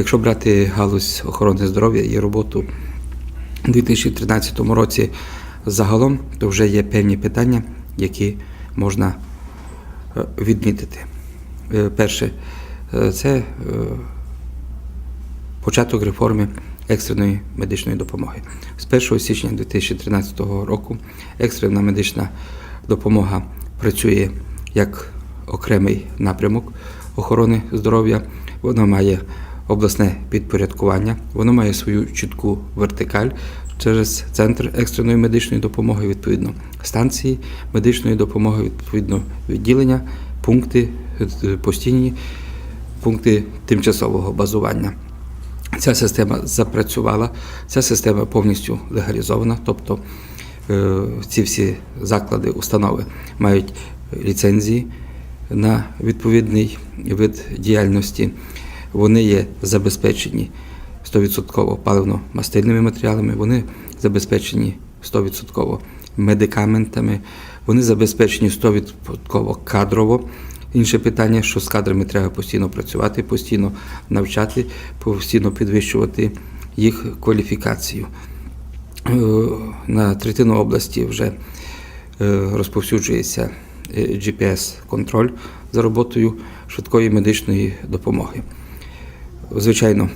Якщо брати галузь охорони здоров'я і роботу у 2013 році загалом, то вже є певні питання, які можна е, відмітити. Е, Перше, е, це початок реформи екстреної медичної допомоги. З 1 січня 2013 року екстрена медична допомога працює як окремий напрямок охорони здоров'я. Воно має обласне підпорядкування, воно має свою чітку вертикаль через центр екстреної медичної допомоги, відповідно станції медичної допомоги, відповідно відділення, пункти е, постійні, пункти тимчасового базування. Ця система запрацювала, ця система повністю легалізована, тобто е, ці всі заклади, установи мають ліцензії на відповідний вид діяльності. Вони є забезпечені 100% паливно-мастильними матеріалами, вони забезпечені 100% медикаментами, вони забезпечені 100% кадрово. Інше питання, що з кадрами треба постійно працювати, постійно навчати, постійно підвищувати їх кваліфікацію. Е, На третину області вже е, розповсюджується е, GPS-контроль за роботою швидкої медичної допомоги. Звичайно,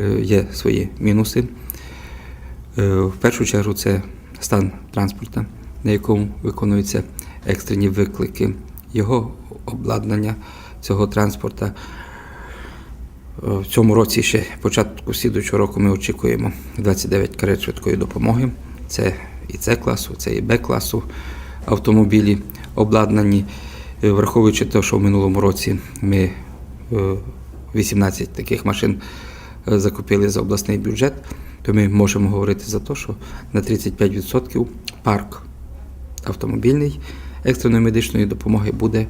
е, є свої мінуси. Е, В першу чергу це стан транспорту, на якому виконуються екстрені виклики, його обладнання цього транспорта. Е, В цьому році ще початку слідуючого року ми очікуємо 29 карет швидкої допомоги. Це і С класу, це і Б класу автомобілі обладнані. Враховуючи те, що в минулому році ми 18 таких машин е, закупили за обласний бюджет, то ми можемо говорити за те, що на 35% парк автомобільний екстреної медичної допомоги буде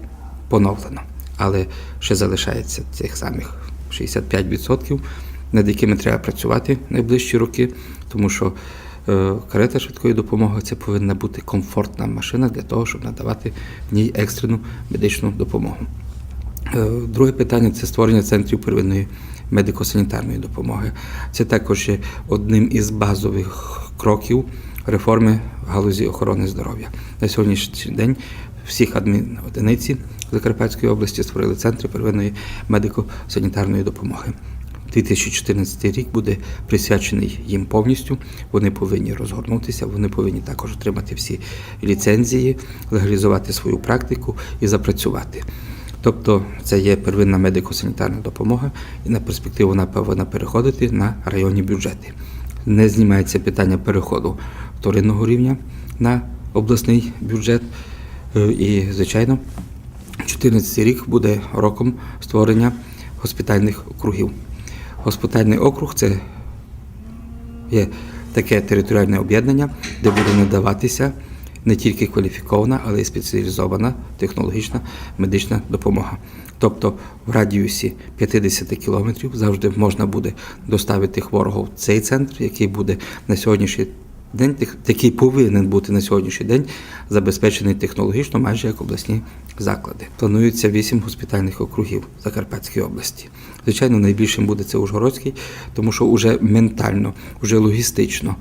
поновлено. Але ще залишається цих самих 65%, над якими треба працювати найближчі роки, тому що е, карета швидкої допомоги це повинна бути комфортна машина для того, щоб надавати в ній екстрену медичну допомогу. Е, Друге питання це створення центрів первинної медико-санітарної допомоги. Це також є одним із базових кроків реформи в галузі охорони здоров'я. На сьогоднішній день всіх адмінодиниці Закарпатської області створили центри первинної медико-санітарної допомоги. 2014 рік буде присвячений їм повністю. Вони повинні розгорнутися, вони повинні також отримати всі ліцензії, легалізувати свою практику і запрацювати. Тобто це є первинна медико-санітарна допомога, і на перспективу повинна переходити на районні бюджети. Не знімається питання переходу вторинного рівня на обласний бюджет. Е, І, звичайно, 2014 рік буде роком створення госпітальних округів. Госпітальний округ це є таке територіальне об'єднання, де буде надаватися не тільки кваліфікована, але й спеціалізована технологічна медична допомога. Тобто в радіусі 50 кілометрів завжди можна буде доставити хворого в цей центр, який буде на сьогоднішній день, який повинен бути на сьогоднішній день забезпечений технологічно, майже як обласні заклади. Планується вісім госпітальних округів в Закарпатській області. Звичайно, найбільшим буде це Ужгородський, тому що вже ментально, вже логістично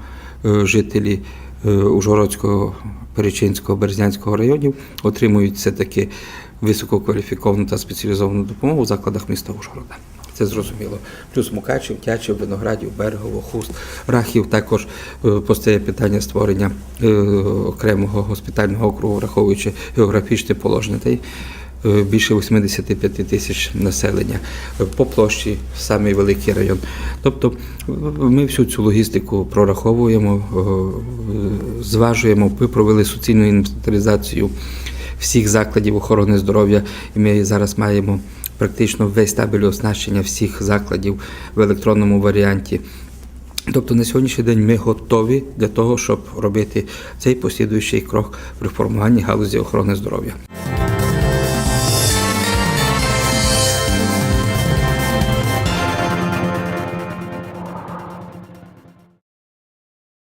е, жителі Ужгородського, Перечинського, Березнянського районів отримують все-таки висококваліфіковану та спеціалізовану допомогу в закладах міста Ужгорода. Це зрозуміло. Плюс Мукачів, Тячів, Виноградів, Берегово, Хуст, Рахів. Також е, постає питання створення е, окремого госпітального округу, враховуючи географічне положення. Е, більше 85 тисяч населення Е, по площі самий великий район. Тобто ми всю цю логістику прораховуємо, е, зважуємо. Ми провели суцільну інвентаризацію всіх закладів охорони здоров'я, і ми зараз маємо практично весь табель оснащення всіх закладів в електронному варіанті. Тобто на сьогоднішній день ми готові для того, щоб робити цей послідуючий крок в реформуванні галузі охорони здоров'я.